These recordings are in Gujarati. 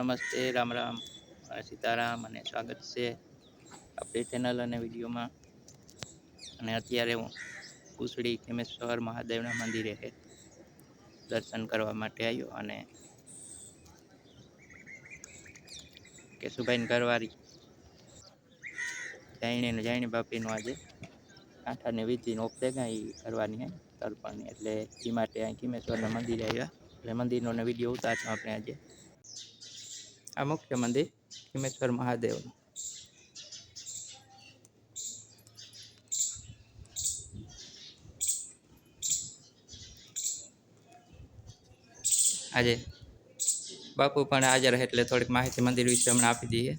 નમસ્તે, રામ રામ. સીતારામ અને સ્વાગત છે આપણી ચેનલ અને વિડીયોમાં. અને અત્યારે હું કુસડી કેમેશ્વર મહાદેવના મંદિરે દર્શન કરવા માટે આવ્યો અને કેશુભાઈ ઘરવાળી જાણી જાણી બાપીનું આજે કાંઠાની વિધિનો ભેગા એ કરવાની હે, તર્પણની. એટલે એ માટે અહીં કિમેશ્વરના મંદિરે આવ્યા. એટલે મંદિરનો વીડિયો ઉતારશું આપણે આજે. આ મુખ્ય મંદિર કિમેશ્વર મહાદેવનું. આજે બાપુ પણ હાજર છે એટલે થોડીક માહિતી મંદિર વિશે હમણાં આપી દઈએ.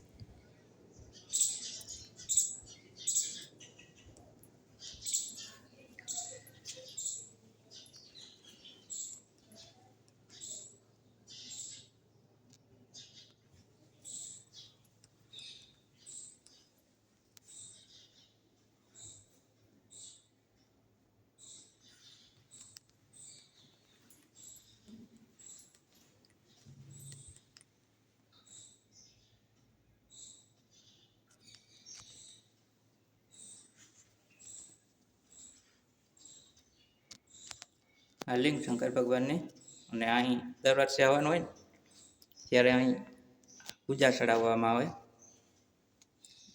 આ લિંગ શંકર ભગવાનની. અને અહીં દર વર્ષે આવવાનું હોય ને, ત્યારે અહીં પૂજા ચડાવવામાં આવે.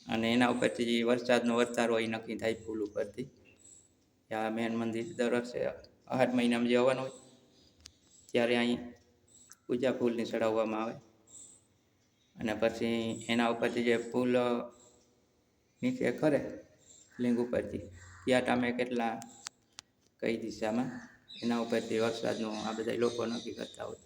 અને એના ઉપરથી જે વરસાદનો વર્તારો હોય નક્કી થાય ફૂલ ઉપરથી. આ મેન મંદિર દર વર્ષે આઠ મહિનામાં જે આવવાનું હોય, ત્યારે અહીં પૂજા ફૂલની ચડાવવામાં આવે. અને પછી એના ઉપરથી જે ફૂલ નીચે કરે, લિંગ ઉપરથી, ત્યાં તમે કેટલા કઈ દિશામાં એના ઉપરથી વરસાદનું આ બધા લોકો નક્કી કરતા હોય.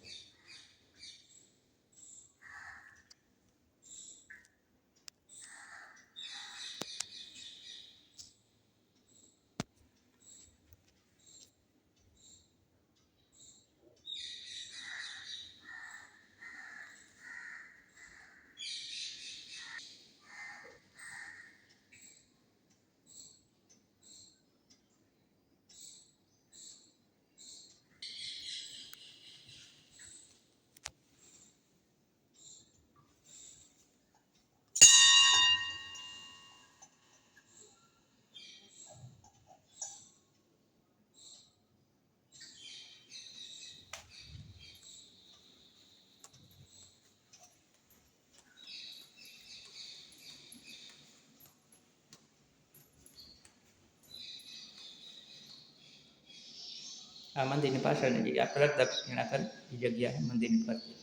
આ મંદિરની પાછળની જગ્યા પ્રદક્ષિણા કરી એ જગ્યા છે મંદિરની ફરતી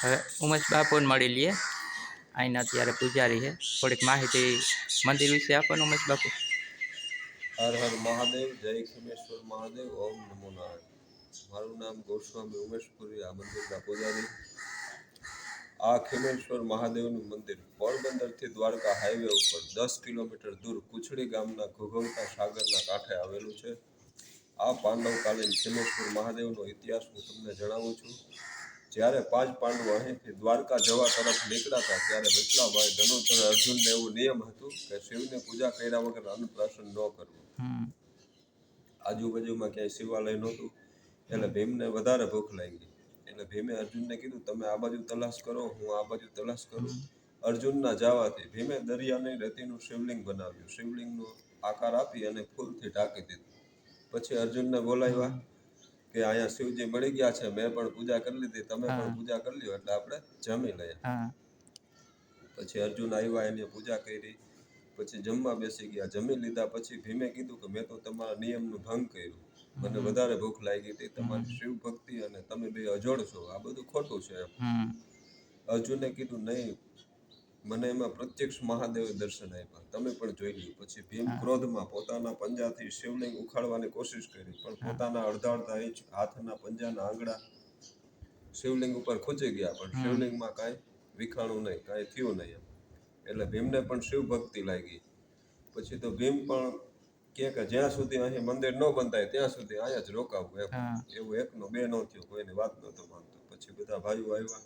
હવે ઉમેશ બાપુને મળી લઈએ અહીંના અત્યારે પૂજારી છે. થોડીક માહિતી મંદિર વિશે આપો ને ઉમેશ બાપુ. હર હર મહાદેવ જય ખિમેશ્વર મહાદેવ ઓમ નમો નારાયણ. મારું નામ ગોસ્વામી ઉમેશપુરી આ મંદિરના પૂજારી. આ ખીમેશ્વર મહાદેવનું મંદિર પોરબંદરથી દ્વારકા હાઈવે ઉપર દસ કિલોમીટર દૂર કુછડી ગામના ઘોઘવતા સાગરના કાંઠે આવેલું છે. આ પાંડવકાલીન ખેમેશ્વર મહાદેવનો ઇતિહાસ હું તમને જણાવું છું. જ્યારે પાંચ પાંડવો અહીંથી દ્વારકા જવા તરફ નીકળ્યા હતા ત્યારે વિઠલાભાઈ ધનુર્ધર અર્જુનને એવું નિયમ હતું કે શિવની પૂજા કર્યા વગર અન્નપ્રાશન ન કરવું. આજુબાજુમાં ક્યાંય શિવાલય નહોતું એટલે ભીમને વધારે ભૂખ લાગી. એટલે ભીમે અર્જુનને કીધું તમે આ બાજુ તલાશ કરો હું આ બાજુ તલાશ કરું. અર્જુનના જવાથી ભીમે દરિયાની રેતીનું શિવલિંગ બનાવ્યું. શિવલિંગનો આકાર આપી અને ફૂલથી ઢાંકી દીધું. પછી અર્જુનને બોલાવ્યા કે અહીંયા શિવજી મળી ગયા છે મેં પણ પૂજા કરી લીધી તમે પણ પૂજા કરી લ્યો એટલે આપણે જમી લઈએ. પછી અર્જુન આવ્યા એની પૂજા કરી પછી જમવા બેસી ગયા. જમી લીધા પછી ભીમે કીધું કે મેં તો તમારા નિયમનું ભંગ કર્યું. મને વધારે ભૂખ લાગી હતી તમારી શિવ ભક્તિ અને તમે બે અજોડ છો આ બધું ખોટું છે. અર્જુને કીધું નહીં મને એમાં પ્રત્યક્ષ મહાદેવે દર્શન આપ્યા. તમે પણ જોઈ લ્યો. પછી ભીમ ક્રોધમાં પોતાના પંજાથી શિવલિંગ ઉખાડવાની કોશિશ કરી પણ પોતાના અડધા અડધા ઇંચ હાથના પંજાના આંગળા શિવલિંગ ઉપર ખૂંચી ગયા પણ શિવલિંગમાં કાંઈ વિખાણું નહીં કાંઈ થયું નહીં એમ. એટલે ભીમને પણ શિવ ભક્તિ લાગી. પછી તો ભીમ પણ કે કે જ્યાં સુધી અહીં મંદિર ન બંધાય ત્યાં સુધી અહીંયા જ રોકાવું એમ. એવું એકનો બે ન થયો કોઈની વાત નહોતો માનતો પછી બધા ભાઈઓ આવ્યા.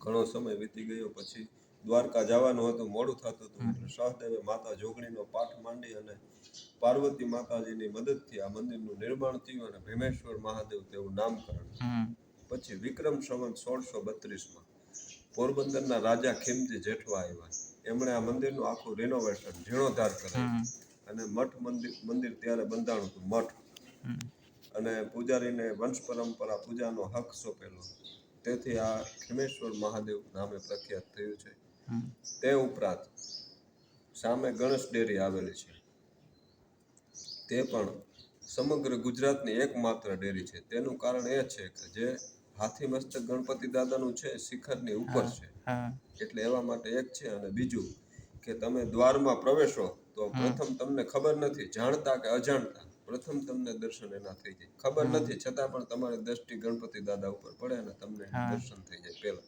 ઘણો સમય વીતી ગયો પછી દ્વારકા જવાનું હતું મોડું થતું હતું. એટલે સહદેવે માતા જોગણીનો પાઠ માંડી અને પાર્વતી માતાજીની મદદથી આ મંદિરનું નિર્માણ થયું અને ભીમેશ્વર મહાદેવ તેવું નામકરણ. પછી વિક્રમ સંવત સોળસો બત્રીસમાં પોરબંદરના રાજા ખીમજી જેઠવા આવ્યા. એમણે આ મંદિરનું આખું રિનોવેશન જીર્ણોદ્ધાર કરાવ્યું. હમ. અને મઠ મંદિર મંદિર ત્યારે બંધાણું હતું મઠ. અને પૂજારીને વંશ પરંપરા પૂજાનો હક સોંપેલો. તેથી આ ખીમેશ્વર મહાદેવ નામે પ્રખ્યાત થયું છે. તે ઉપરાંત સામે ગણેશ ડેરી આવેલી છે. તે પણ સમગ્ર ગુજરાતની એકમાત્ર ડેરી છે. તેનું કારણ એ છે કે જે હાથી મસ્તક ગણપતિ દાદાનું છે શિખરની ઉપર છે. એટલે એવા માટે એક છે અને બીજું કે તમે દ્વારમાં પ્રવેશો તો પ્રથમ તમને ખબર નથી જાણતા કે અજાણતા? પ્રથમ તમને દર્શન એના થઈ જાય. ખબર નથી છતાં પણ તમારી દ્રષ્ટિ ગણપતિ દાદા ઉપર પડે અને તમને દર્શન થઈ જાય પેલા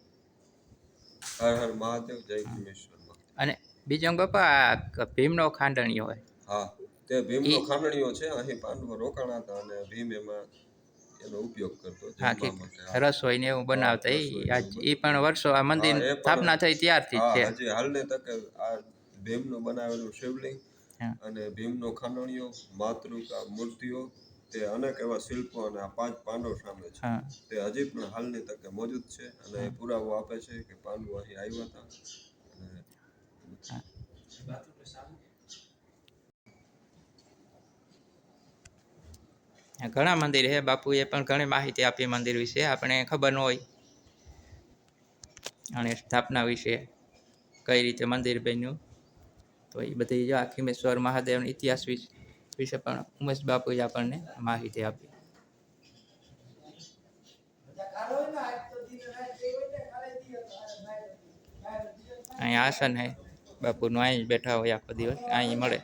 હર હર મહાદેવ જય ભીમેશ્વર અને બીજો બાપા ભીમનો ખાંડણીયો હોય. હા તે ભીમનો ખાંડણીયો છે અહીં પાંડવો રોકાણા હતા અને ભીમ એમાં એનો ઉપયોગ કરતો. રસોઈ ને એવું બનાવતા એ પણ વર્ષો આ મંદિર સ્થાપના થઈ ત્યારથી જ છે. હજી હાલને તકે આ ભીમનું બનાવેલું શિવલિંગ અને ભીમનો ખંડણીઓ માતૃકા મૂર્તિઓ તે અનેક એવા શિલ્પો અને આ પાંચ પાંડવ સામે છે. તે હજી પણ હાલની તકે મોજૂદ છે અને એ પુરાવો આપે છે કે પાંડવો અહીં આવ્યા હતા. ઘણા મંદિર છે. બાપુએ પણ ઘણી માહિતી આપી મંદિર વિશે. આપણે ખબર ન હોય. અને સ્થાપના વિશે કઈ રીતે મંદિર બન્યું. તો એ બધી જો આ ખીમેશ્વર મહાદેવના ઇતિહાસ વિશે વિશે પણ ઉમેશ બાપુએ આપણને માહિતી આપી. અહીંયા આસન હે, બાપુનું અહીં જ બેઠા હોય આખો દિવસ, અહીં મળે.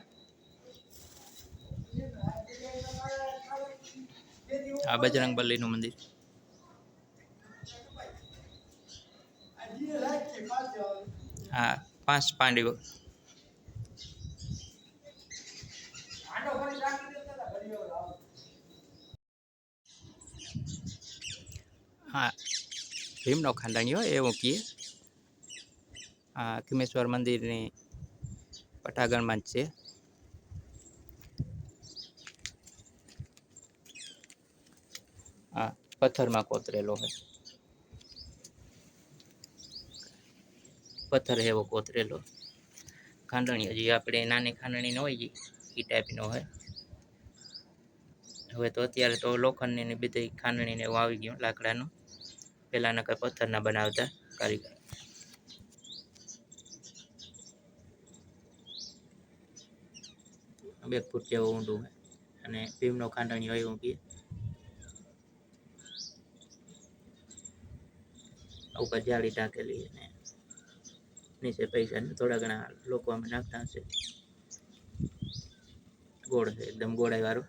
આ બજરંગ બલીનું મંદિર. આ પાંચ પાંડવો હા ભીમનો ખાંડાણીઓ એવું કહીએ આ કિમેશ્વર મંદિરની પટાગણમાં જ છે આ પથ્થરમાં કોતરેલો હોય પથ્થર એવો કોતરેલો ખાંડણી હજી આપણે નાની ખાંડણી ન હોય એ ટાઈપનો હોય હવે તો અત્યારે તો લોખંડની ને બધી ખાંડણી ને એવું આવી ગયું લાકડાનું પહેલાંના પથ્થરના બનાવતા કારીગર. બે ફૂટ જેવું ઊંડું અને ભીમનો ખાંડણી હોય કહીએ. ઉપર જાળી ટાંકેલી અને નીચે પૈસા થોડા ઘણા લોકો અમે નાખતા હશે. ગોળ છે, એકદમ ગોળાઈ વાળું.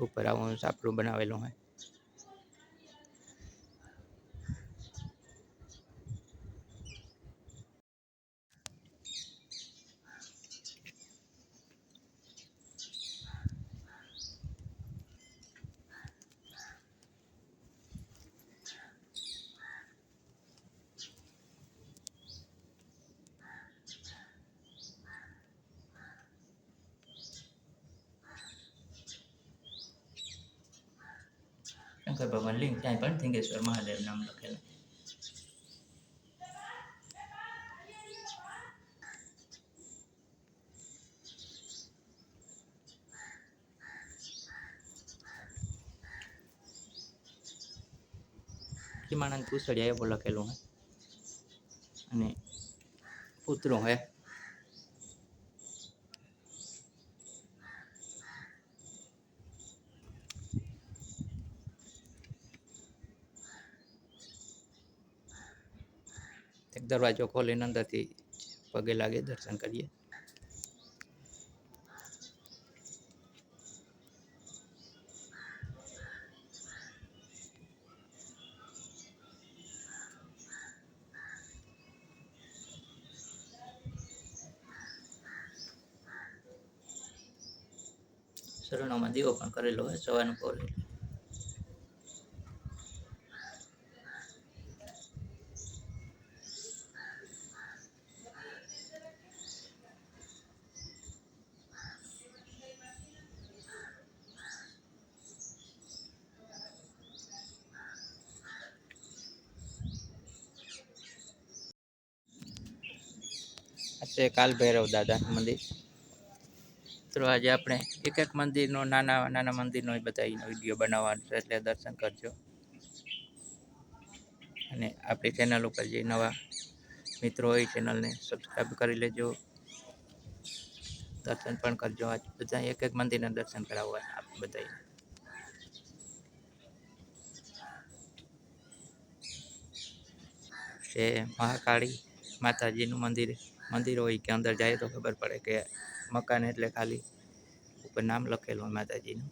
ઉપર આવું સાપડું બનાવેલું હોય. શંકર ભગવાન લિંગ ત્યાં પણ થિંગેશ્વર મહાદેવ નામ લખેલું. કિમાનંદ કુસડિયા એવું લખેલું હોય અને પુત્રો હે. દરવાજો ખોલીને અંદરથી પગે લાગે દર્શન કરીએ. શરણોમાં દીવો પણ કરેલો હોય સવારનું પોર છે કાલ ભૈરવ દાદાનું મંદિર. તો આજે આપણે એક એક મંદિરનો, નાના નાના મંદિરનો બધા વીડિયો બનાવવાનો છે એટલે દર્શન કરજો. અને આપણી ચેનલ ઉપર જે નવા મિત્રો હોય ચેનલને સબસ્ક્રાઈબ કરી લેજો. દર્શન પણ કરજો. આજ બધા એક એક મંદિરના દર્શન કરાવવા આપણે બધા છે મહાકાળી માતાજીનું મંદિર. મંદિર હોય કે અંદર જાય તો ખબર પડે કે મકાન એટલે ખાલી ઉપર નામ લખેલું માતાજીનું.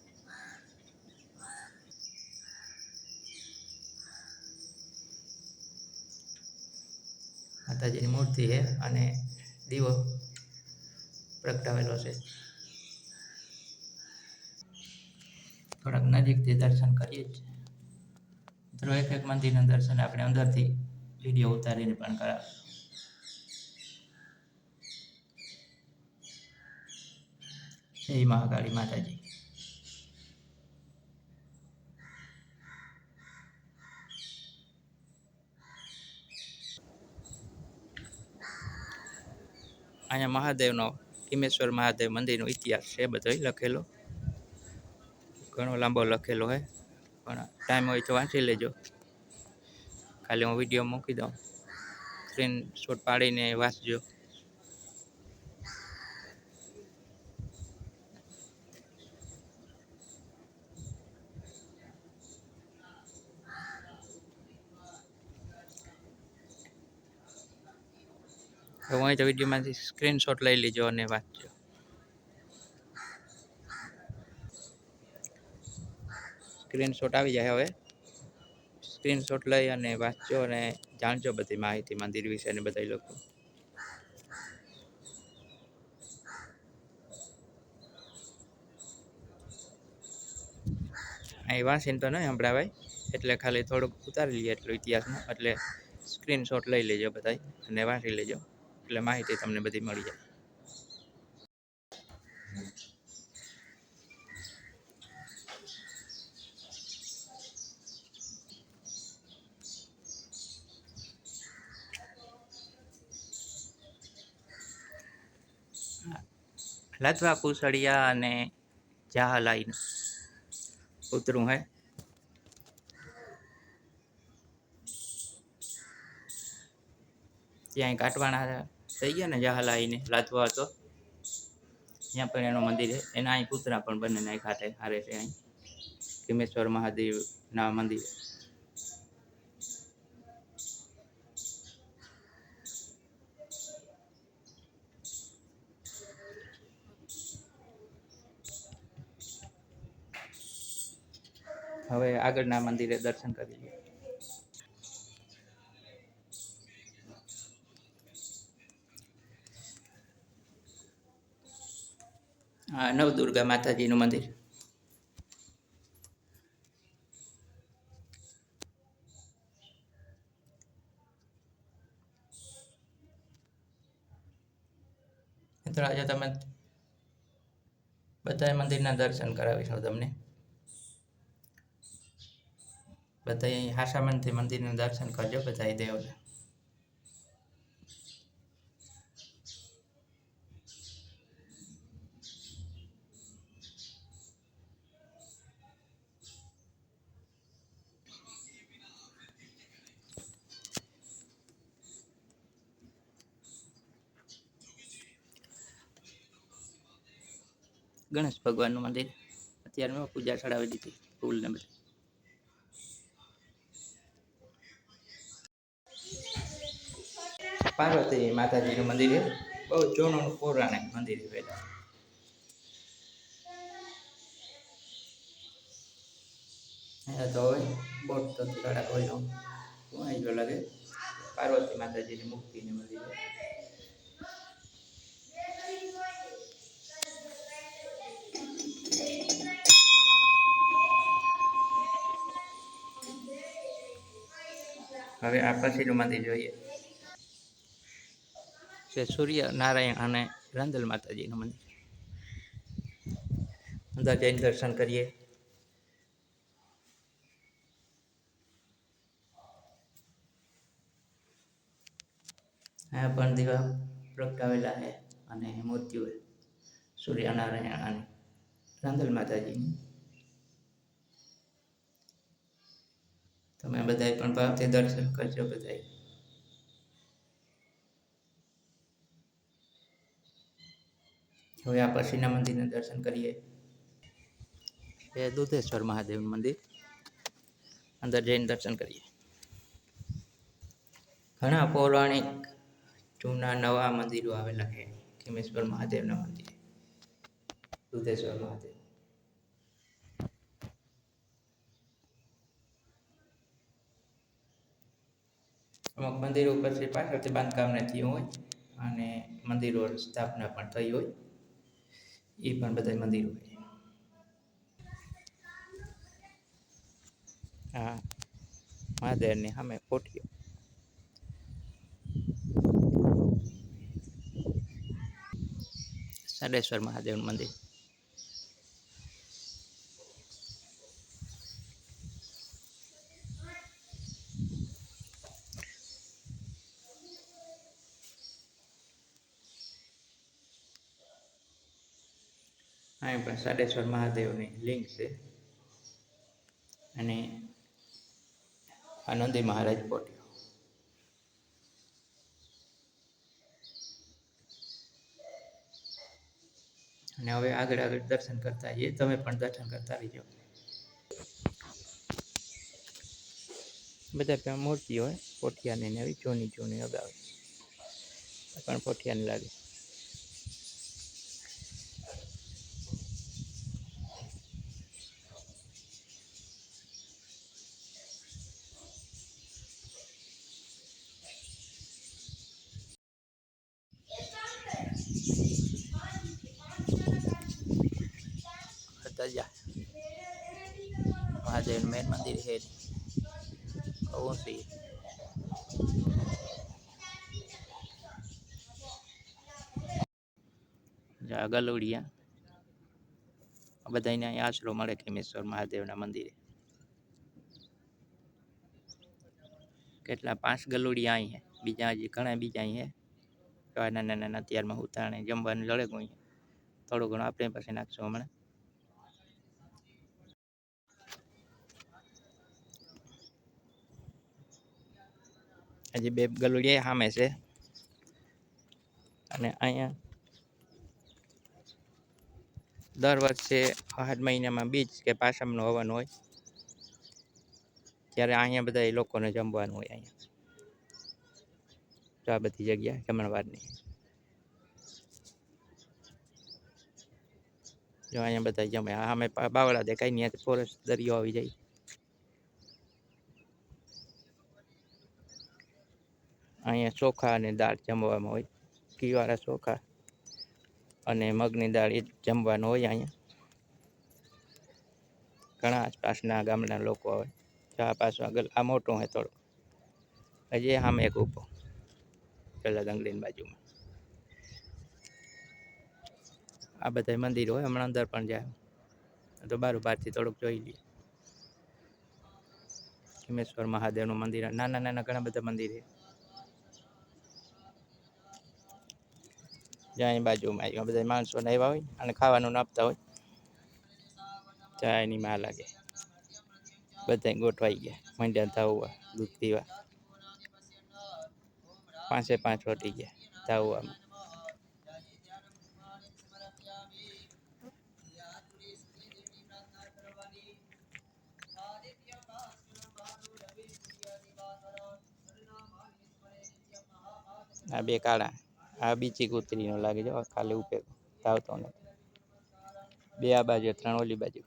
માતાજીની મૂર્તિ છે અને દીવો પ્રગટાવેલો છે. થોડાક નજીકથી દર્શન કરીએ જ. મિત્રો એક એક મંદિરના દર્શન આપણે અંદરથી વીડિયો ઉતારીને પણ કરાવ જય મહાકાળી માતાજી અહીંયા મહાદેવનો હિમેશ્વર મહાદેવ મંદિરનો ઇતિહાસ છે, બધો લખેલો. ઘણો લાંબો લખેલો હોય પણ ટાઈમ હોય તો વાંચી લેજો. ખાલી હું વીડિયો મૂકી દઉં. સ્ક્રીન શોટ પાડીને વાંચજો. હવે હું તો વિડીયોમાંથી સ્ક્રીનશોટ લઈ લેજો અને વાંચજો સ્ક્રીનશોટ આવી જાય હવે. સ્ક્રીનશોટ લઈ અને વાંચજો અને જાણજો બધી માહિતી મંદિર વિશે અને બધા લોકો. અહીં વાંચીને તો નહીં સંભળાવાય, એટલે ખાલી થોડુંક ઉતારી લઈએ એટલો ઇતિહાસમાં એટલે સ્ક્રીનશોટ લઈ લેજો બધા અને વાંચી લેજો. એટલે માહિતી તમને બધી મળી જાય. લથવા કુશળિયા અને જાહલાઈનું ઉતરું હે. ત્યાં કાટવાણા થઈ ગયા ને જહાલાઈને લાદવા હતો. ત્યાં પણ એનું મંદિર છે. એના અહીં કૂતરા પણ બંને નાખ્યા છે હારે છે અહીં. કિમેશ્વર મહાદેવના મંદિર. હવે આગળના મંદિરે દર્શન કરી લઈએ. આ નવદુર્ગા માતાજીનું મંદિર. મિત્રો, આજે તમે બધા મંદિરના દર્શન કરાવીશું તમને. બધા હાસામનથી મંદિરના દર્શન કરજો બધા દેવના. ગણેશ ભગવાનનું મંદિર. અત્યારે મેં પૂજા ચડાવી દીધી ફૂલ ને બધું. પાર્વતી માતાજીનું મંદિર છે. બહુ જૂનું પૌરાણિક મંદિર છે તો હવે બોટ તો અહીં જો લાગે, પાર્વતી માતાજીની મૂર્તિનું મંદિર હવે આ મંદિર જોઈએ. સૂર્ય નારાયણ અને રાંદલ માતાજીનું મંદિર. અંદર જઈને દર્શન કરીએ. અહીંયા પણ દીવા પ્રગટાવેલા છે અને મૂર્તિઓ. સૂર્યનારાયણ અને રાંદલ માતાજીની. તમે બધાય પણ ભાવથી દર્શન કરજો બધાય. હવે આ પછીના મંદિરના દર્શન કરીએ. એ દુધેશ્વર મહાદેવનું મંદિર. અંદર જઈને દર્શન કરીએ. ઘણા પૌરાણિક જૂના નવા મંદિરો આવેલા છે. ખીમેશ્વર મહાદેવના મંદિર. દુધેશ્વર મહાદેવ. અમુક મંદિરો પછી પાછળથી બાંધકામ ન થયું હોય અને મંદિરો સ્થાપના પણ થઈ હોય, એ પણ બધા મંદિરો હોય હા, મહાદેવની સામે કોઠીઓ. સાડેશ્વર મહાદેવનું મંદિર. અહીં પણ સાડેશ્વર મહાદેવની લિંક છે. અને આનંદી મહારાજ પોટ્યો અને હવે આગળ આગળ દર્શન કરતા જઈએ તમે પણ દર્શન કરતા રહીજો બધા ત્યાં મૂર્તિ હોય, પોઠિયાની ને એવી જૂની જૂની અગાઉ. પણ પોઠિયાની લાગે. તજા મહાદેવનું મેન મંદિર છે કહું છું જા ગલુડિયા બધાને અહીંયા આશરો મળે કેમેશ્વર મહાદેવના મંદિરે. કેટલા, પાંચ ગલુડિયા અહીં છે બીજા હજી ઘણા બીજા અહીં છે નાના નાના અત્યારમાં ઉતારણે જમવાનું લડે કોઈ. થોડું ઘણું આપણે પાસે નાખશું હમણાં. હજી બે ગલુડિયા સામે છે. અને અહીંયા દર વર્ષે આઠ મહિનામાં બીજ કે પાસમનું હવન હોય, ત્યારે અહીંયા બધા લોકોને જમવાનું હોય અહીંયા. તો આ બધી જગ્યા જમણવારની. જો અહીંયા બધા જમે. આ અમે બાવળા દેખાય ત્યાં ફોરેસ્ટ દરિયો આવી જાય. અહીંયા ચોખા અને દાળ જમવામાં હોય. ઘીવાળા ચોખા અને મગની દાળ એ જમવાનું હોય અહીંયા. ઘણા આસપાસના ગામના લોકો આવે. ચા પાછું આગળ. આ મોટું હોય થોડું. હજી સામે એક ઊભો. પેલા દંગલીની બાજુમાં. આ બધા મંદિર હોય, હમણાં અંદર પણ જાય. તો બારોબારથી થોડુંક જોઈ લઈએ. હિમેશ્વર મહાદેવનું મંદિર. નાના નાના ઘણા બધા મંદિર છે. જ્યાં બાજુમાં આવ્યા બધા માણસો આવ્યા હોય અને ખાવાનું આપતા હોય. ત્યાં એની માં લાગે. બધા ગોઠવાઈ ગયા. મંડ્યા ધાવવા દૂધ પીવા. પાંચે પાંચ વટી ગયા ધાવવામાં આ બે કાળા. આ બીજી કૂતરીનો લાગે જો ખાલી ઉપે ધાવતો નથી. બે આ બાજુ, ત્રણ ઓલી બાજુ.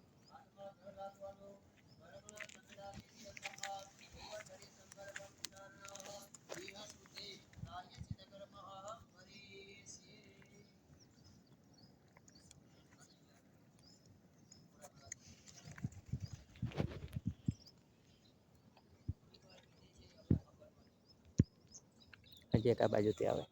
હજી એક આ બાજુથી આવે.